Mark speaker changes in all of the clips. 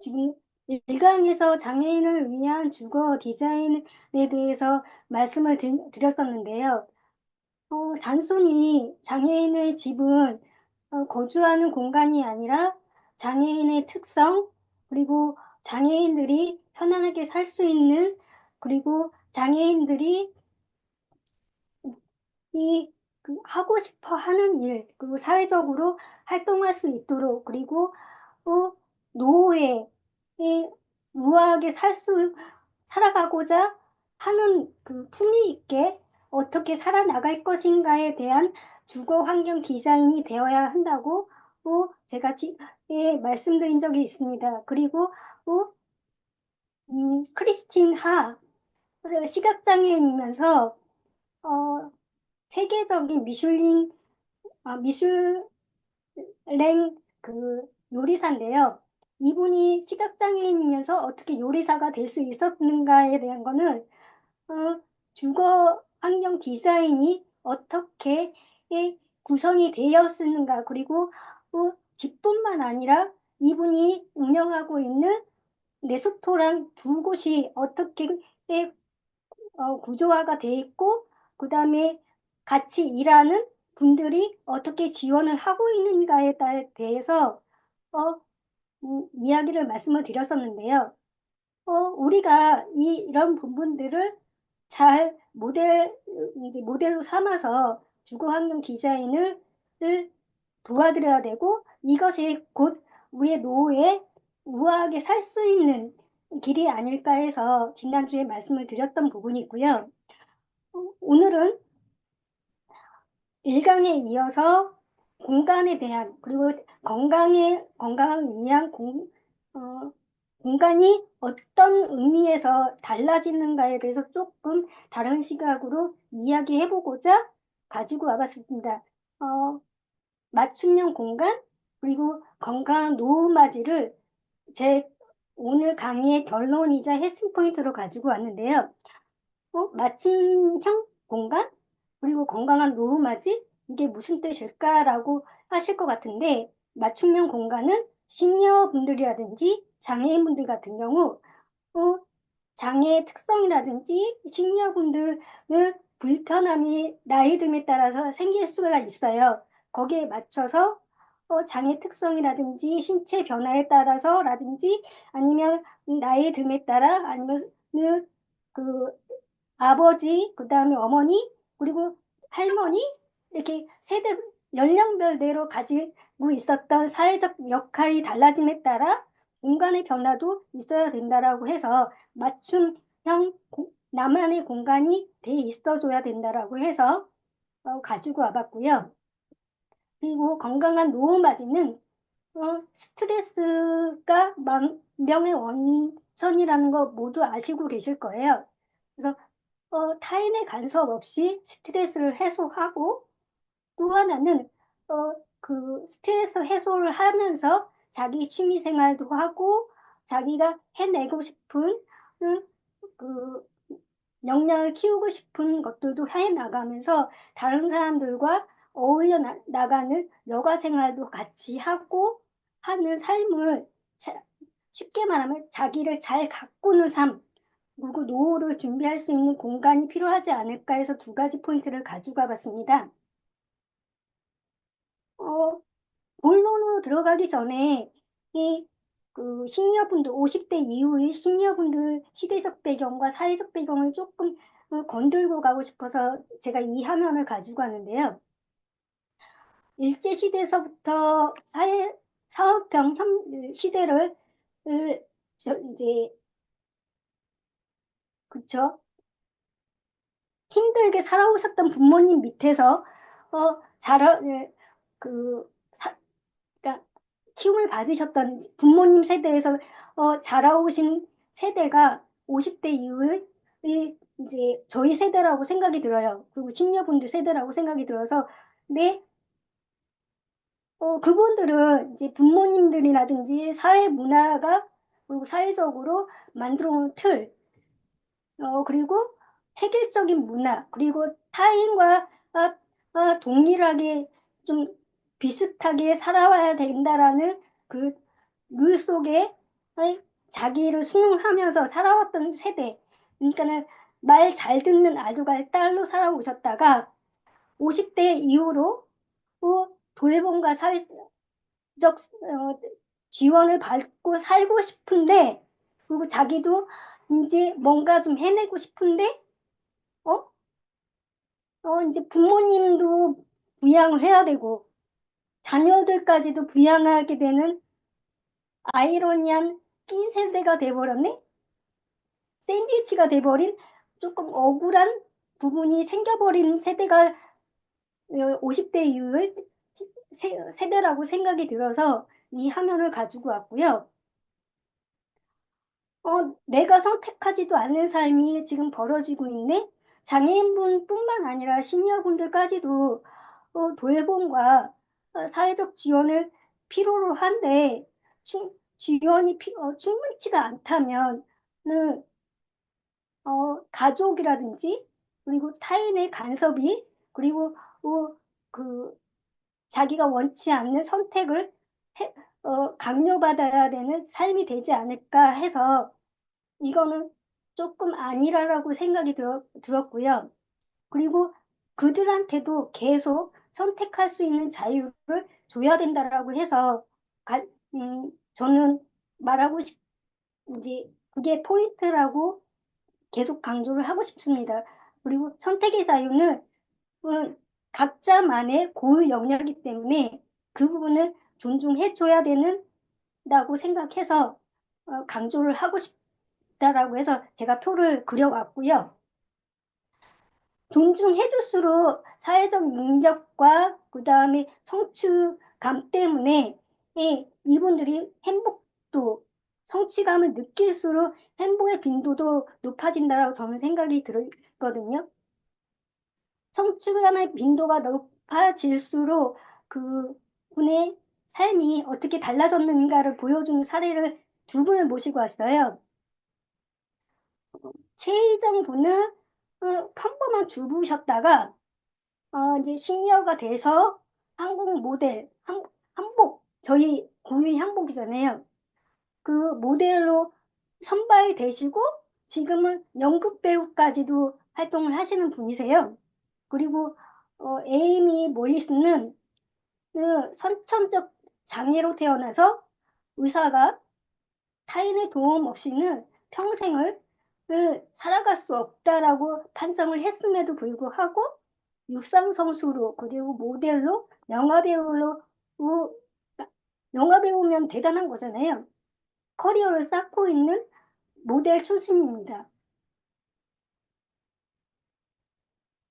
Speaker 1: 지금 일강에서 장애인을 위한 주거 디자인에 대해서 말씀을 드렸었는데요. 어, 단순히 장애인의 집은 어, 거주하는 공간이 아니라 장애인의 특성, 그리고 장애인들이 편안하게 살 수 있는, 그리고 장애인들이 이 그 하고 싶어 하는 일, 그리고 사회적으로 활동할 수 있도록, 그리고 어, 노후에 우아하게 살 수, 살아가고자 하는 그 품위 있게 어떻게 살아나갈 것인가에 대한 주거 환경 디자인이 되어야 한다고 어, 제가 지, 예, 말씀드린 적이 있습니다. 그리고 어, 음, 크리스틴 하 시각장애인이면서 어, 세계적인 미슐링 아, 미슐랭 그 요리사인데요. 이분이 시각장애인이면서 어떻게 요리사가 될 수 있었는가에 대한 거는 어, 주거 환경 디자인이 어떻게 구성이 되었는가 그리고 어, 집뿐만 아니라 이분이 운영하고 있는 레소토랑 두 곳이 어떻게 어, 구조화가 돼 있고 그 다음에 같이 일하는 분들이 어떻게 지원을 하고 있는가에 대해서 어, 음, 이야기를 말씀을 드렸었는데요. 어, 우리가 이, 이런 부분들을 잘 모델, 이제 모델로 삼아서 주거환경 디자인을 도와드려야 되고 이것이 곧 우리의 노후에 우아하게 살 수 있는 길이 아닐까 해서 지난주에 말씀을 드렸던 부분이 있고요. 어, 오늘은 일강에 이어서 공간에 대한 그리고 건강에 건강을 위한 공, 어, 공간이 어떤 의미에서 달라지는가에 대해서 조금 다른 시각으로 이야기해보고자 가지고 와봤습니다. 어, 맞춤형 공간 그리고 건강한 노후맞이를 제 오늘 강의의 결론이자 핵심 포인트로 가지고 왔는데요. 어, 맞춤형 공간 그리고 건강한 노후맞이 이게 무슨 뜻일까라고 하실 것 같은데 맞춤형 공간은 시니어 분들이라든지 장애인분들 같은 경우 어, 장애 특성이라든지 시니어 분들은 불편함이 나이 듦에 따라서 생길 수가 있어요. 거기에 맞춰서 어, 장애 특성이라든지 신체 변화에 따라서 라든지 아니면 나이 듦에 따라 아니면 그 아버지 그 다음에 어머니 그리고 할머니 이렇게 세대 연령별대로 가지고 있었던 사회적 역할이 달라짐에 따라 공간의 변화도 있어야 된다라고 해서 맞춤형 나만의 공간이 돼 있어줘야 된다라고 해서 어, 가지고 와봤고요. 그리고 건강한 노후 맞이는 어, 스트레스가 만병의 원천이라는 거 모두 아시고 계실 거예요. 그래서 어, 타인의 간섭 없이 스트레스를 해소하고 또 하나는 어, 그 스트레스 해소를 하면서 자기 취미 생활도 하고 자기가 해내고 싶은 음, 그 역량을 키우고 싶은 것들도 해 나가면서 다른 사람들과 어울려 나, 가는 여가 생활도 같이 하고 하는 삶을 자, 쉽게 말하면 자기를 잘 가꾸는 삶 그리고 노후를 준비할 수 있는 공간이 필요하지 않을까 해서 두 가지 포인트를 가져가 봤습니다. 어, 본론으로 들어가기 전에 이 그 시니어분들 50대 이후의 시니어분들 시대적 배경과 사회적 배경을 조금 어, 건들고 가고 싶어서 제가 이 화면을 가지고 왔는데요. 일제 시대에서부터 사회 사업형 시대를 이제 그쵸? 힘들게 살아오셨던 부모님 밑에서 어 자라 그 사, 그러니까 키움을 받으셨던 부모님 세대에서 어 자라오신 세대가 50대 이후에 이제 저희 세대라고 생각이 들어요. 그리고 식녀분들 세대라고 생각이 들어서 네 어, 그분들은 이제 부모님들이라든지 사회 문화가 그리고 사회적으로 만들어 놓은 틀, 어, 그리고 획일적인 문화, 그리고 타인과 아, 아, 동일하게 좀 비슷하게 살아와야 된다라는 그 룰 속에 자기를 순응하면서 살아왔던 세대. 그러니까는 말 잘 듣는 아주갈 딸로 살아오셨다가 50대 이후로 어, 돌봄과 사회적 어, 지원을 받고 살고 싶은데 그리고 자기도 이제 뭔가 좀 해내고 싶은데 어? 어 이제 부모님도 부양을 해야 되고 자녀들까지도 부양하게 되는 아이러니한 낀 세대가 돼버렸네? 샌드위치가 돼버린 조금 억울한 부분이 생겨버린 세대가 50대 이후의 세대라고 생각이 들어서 이 화면을 가지고 왔고요. 어, 내가 선택하지도 않는 삶이 지금 벌어지고 있네? 장애인분뿐만 아니라 시니어분들까지도 어, 돌봄과 어, 사회적 지원을 필요로 한데 충, 지원이 피, 어, 충분치가 않다면 어, 가족이라든지 그리고 타인의 간섭이 그리고 어, 그 자기가 원치 않는 선택을 해, 어, 강요받아야 되는 삶이 되지 않을까 해서 이거는 조금 아니라라고 생각이 들었, 들었고요. 그리고 그들한테도 계속 선택할 수 있는 자유를 줘야 된다라고 해서 가, 음, 저는 말하고 싶 이제 그게 포인트라고 계속 강조를 하고 싶습니다. 그리고 선택의 자유는 음, 각자만의 고유 영역이기 때문에 그 부분을 존중해줘야 되는다고 생각해서 어, 강조를 하고 싶다라고 해서 제가 표를 그려왔고요. 존중해줄수록 사회적 능력과 그 다음에 성취감 때문에 예, 이분들이 행복도 성취감을 느낄수록 행복의 빈도도 높아진다고 저는 생각이 들거든요. 성취감의 빈도가 높아질수록 그 분의 삶이 어떻게 달라졌는가를 보여주는 사례를 두 분을 모시고 왔어요. 최희정 분은 어, 평범한 주부셨다가 어, 이제 시니어가 돼서 한국 모델 한, 한복 저희 고유 한복이잖아요. 그 모델로 선발되시고 지금은 연극 배우까지도 활동을 하시는 분이세요. 그리고 어, 에이미 몰리스는 그 선천적 장애로 태어나서 의사가 타인의 도움 없이는 평생을 살아갈 수 없다라고 판정을 했음에도 불구하고 육상 선수로 그리고 모델로 영화 배우로 영화 배우면 대단한 거잖아요. 커리어를 쌓고 있는 모델 출신입니다.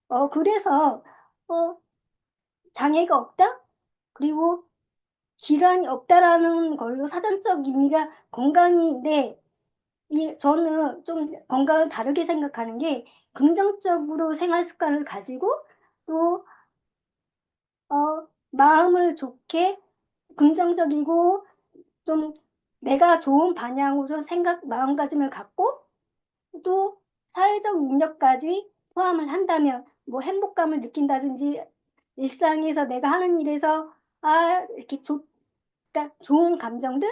Speaker 1: 어, 그래서, 어, 장애가 없다? 그리고 질환이 없다라는 걸로 사전적 의미가 건강인데, 이, 저는 좀 건강을 다르게 생각하는 게 긍정적으로 생활 습관을 가지고 또, 어, 마음을 좋게 긍정적이고 좀 내가 좋은 방향으로 생각, 마음가짐을 갖고 또 사회적 능력까지 포함을 한다면 뭐 행복감을 느낀다든지 일상에서 내가 하는 일에서 아 이렇게 좋, 그러니까 좋은 감정들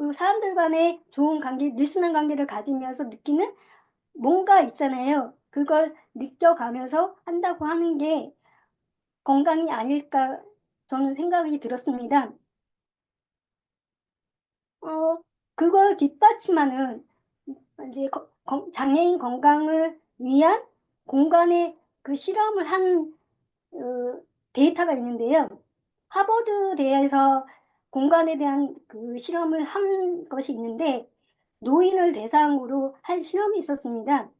Speaker 1: 그리고 사람들 간의 좋은 관계, 느슨한 관계를 가지면서 느끼는 뭔가 있잖아요. 그걸 느껴가면서 한다고 하는 게 건강이 아닐까 저는 생각이 들었습니다. 어, 그걸 뒷받침하는 이제 장애인 건강을 위한 공간의 그 실험을 한 어, 데이터가 있는데요. 하버드 대에서 공간에 대한 그 실험을 한 것이 있는데 노인을 대상으로 한 실험이 있었습니다.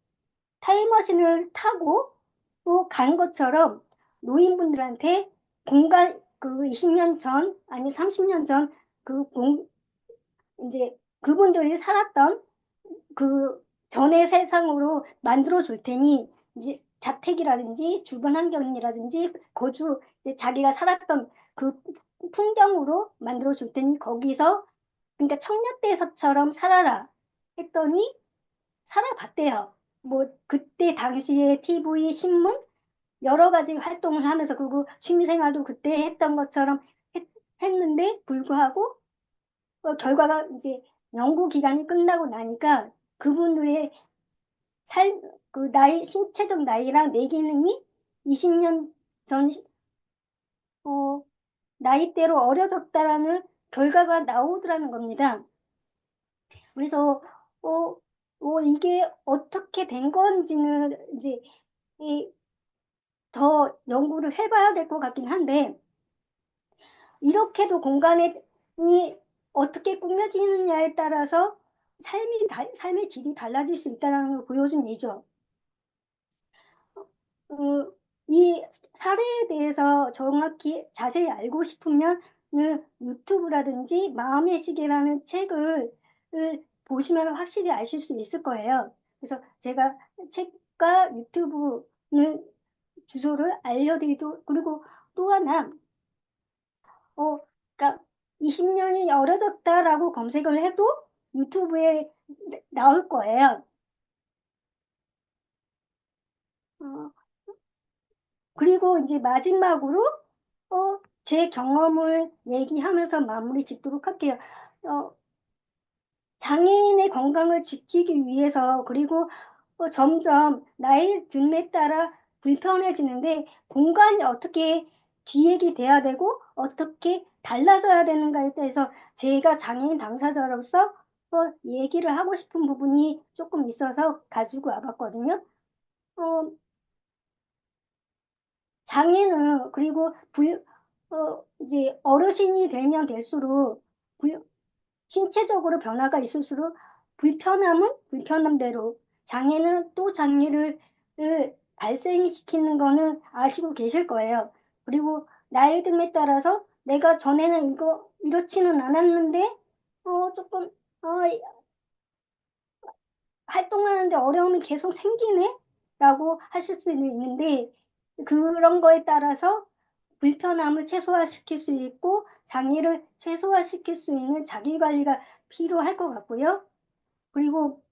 Speaker 1: 타임머신을 타고 간 것처럼 노인분들한테 공간 그 20년 전 아니 30년 전그 이제 그분들이 살았던 그 전의 세상으로 만들어 줄 테니 이제 자택이라든지 주변 환경이라든지 거주 자기가 살았던 그 풍경으로 만들어 줄 테니 거기서 그러니까 청년대에서처럼 살아라 했더니 살아봤대요. 뭐 그때 당시에 TV 신문 여러 가지 활동을 하면서 그리고 취미생활도 그때 했던 것처럼 했, 했는데 불구하고 어, 결과가 이제 연구 기간이 끝나고 나니까 그분들의 살, 그 나이, 신체적 나이랑 뇌 기능이 20년 전, 어, 나이대로 어려졌다라는 결과가 나오더라는 겁니다. 그래서, 어, 어, 이게 어떻게 된 건지는 이제, 이, 더 연구를 해봐야 될 것 같긴 한데, 이렇게도 공간이 어떻게 꾸며지느냐에 따라서 삶이, 다, 삶의 질이 달라질 수 있다는 걸 보여준 예죠. 어, 이 사례에 대해서 정확히 자세히 알고 싶으면 유튜브라든지 마음의 시계라는 책을 보시면 확실히 아실 수 있을 거예요. 그래서 제가 책과 유튜브는 주소를 알려드리도 그리고 또 하나 어 그러니까 20년이 어려졌다라고 검색을 해도 유튜브에 나올 거예요. 어, 그리고 이제 마지막으로 어, 제 경험을 얘기하면서 마무리 짓도록 할게요. 어, 장애인의 건강을 지키기 위해서 그리고 어, 점점 나이 듦에 따라 불편해지는데 공간이 어떻게 기획이 돼야 되고 어떻게 달라져야 되는가에 대해서 제가 장애인 당사자로서 어, 얘기를 하고 싶은 부분이 조금 있어서 가지고 와봤거든요. 어, 장애는 그리고 불, 어, 이제 어르신이 되면 될수록 불, 신체적으로 변화가 있을수록 불편함은 불편함대로 장애는 또 장애를 발생시키는 거는 아시고 계실 거예요. 그리고 나이 듦에 따라서 내가 전에는 이거 이렇지는 않았는데 어 조금 어 활동하는데 어려움이 계속 생기네 라고 하실 수 있는데 그런 거에 따라서 불편함을 최소화시킬 수 있고 장애를 최소화시킬 수 있는 자기관리가 필요할 것 같고요. 그리고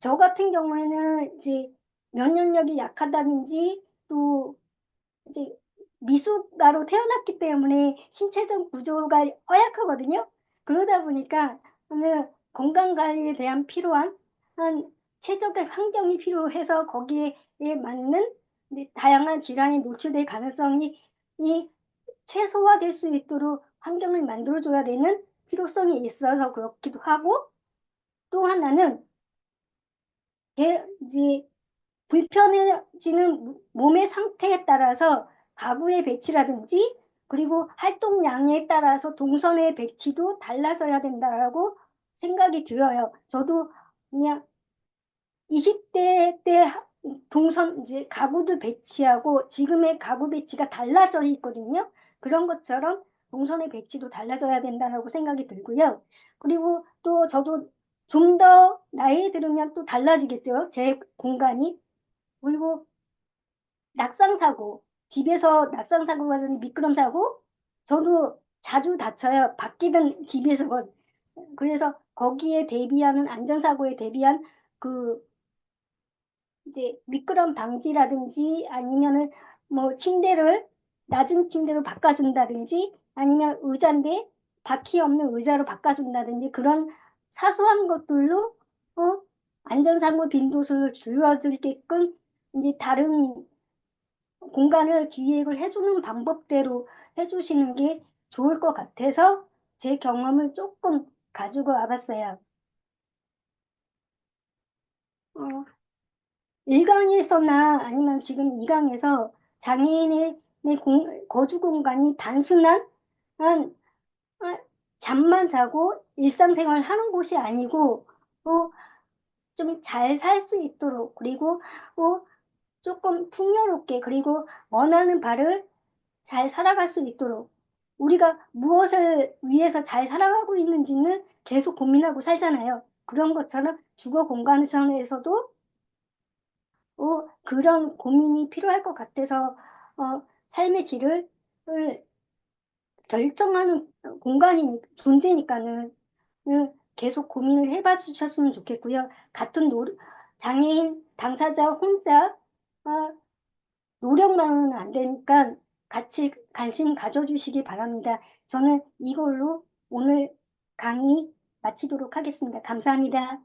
Speaker 1: 저 같은 경우에는 이제 면역력이 약하다든지 또 이제 미숙아로 태어났기 때문에 신체적 구조가 허약하거든요. 그러다 보니까 오늘 건강 관리에 대한 필요한 한 최적의 환경이 필요해서 거기에 맞는 다양한 질환에 노출될 가능성이 이 최소화될 수 있도록 환경을 만들어줘야 되는 필요성이 있어서 그렇기도 하고 또 하나는 이제 불편해지는 몸의 상태에 따라서 가구의 배치라든지 그리고 활동량에 따라서 동선의 배치도 달라져야 된다라고 생각이 들어요. 저도 그냥 20대 때 동선 이제 가구도 배치하고 지금의 가구 배치가 달라져 있거든요. 그런 것처럼 동선의 배치도 달라져야 된다고 생각이 들고요. 그리고 또 저도 좀 더 나이 들으면 또 달라지겠죠. 제 공간이. 그리고 낙상사고, 집에서 낙상사고가 되는 미끄럼 사고, 저도 자주 다쳐요. 밖이든 집에서. 그래서 거기에 대비하는 안전사고에 대비한 그 이제 미끄럼 방지라든지 아니면은 뭐 침대를 낮은 침대로 바꿔준다든지 아니면 의자인데 바퀴 없는 의자로 바꿔준다든지 그런 사소한 것들로 어, 안전사고 빈도수를 줄어들게끔 이제 다른 공간을 기획을 해주는 방법대로 해주시는 게 좋을 것 같아서 제 경험을 조금 가지고 와봤어요. 어, 1강에서나 아니면 지금 2강에서 장애인의 공, 거주 공간이 단순한 한, 한 잠만 자고 일상생활 하는 곳이 아니고 좀잘 살 수 있도록 그리고 어, 조금 풍요롭게 그리고 원하는 바를 잘 살아갈 수 있도록 우리가 무엇을 위해서 잘 살아가고 있는지는 계속 고민하고 살잖아요. 그런 것처럼 주거 공간에서도 어, 그런 고민이 필요할 것 같아서 어, 삶의 질을 결정하는 공간이 존재니까는 계속 고민을 해봐 주셨으면 좋겠고요. 같은 노, 장애인 당사자 혼자 어, 노력만은 안 되니까 같이 관심 가져주시기 바랍니다. 저는 이걸로 오늘 강의 마치도록 하겠습니다. 감사합니다.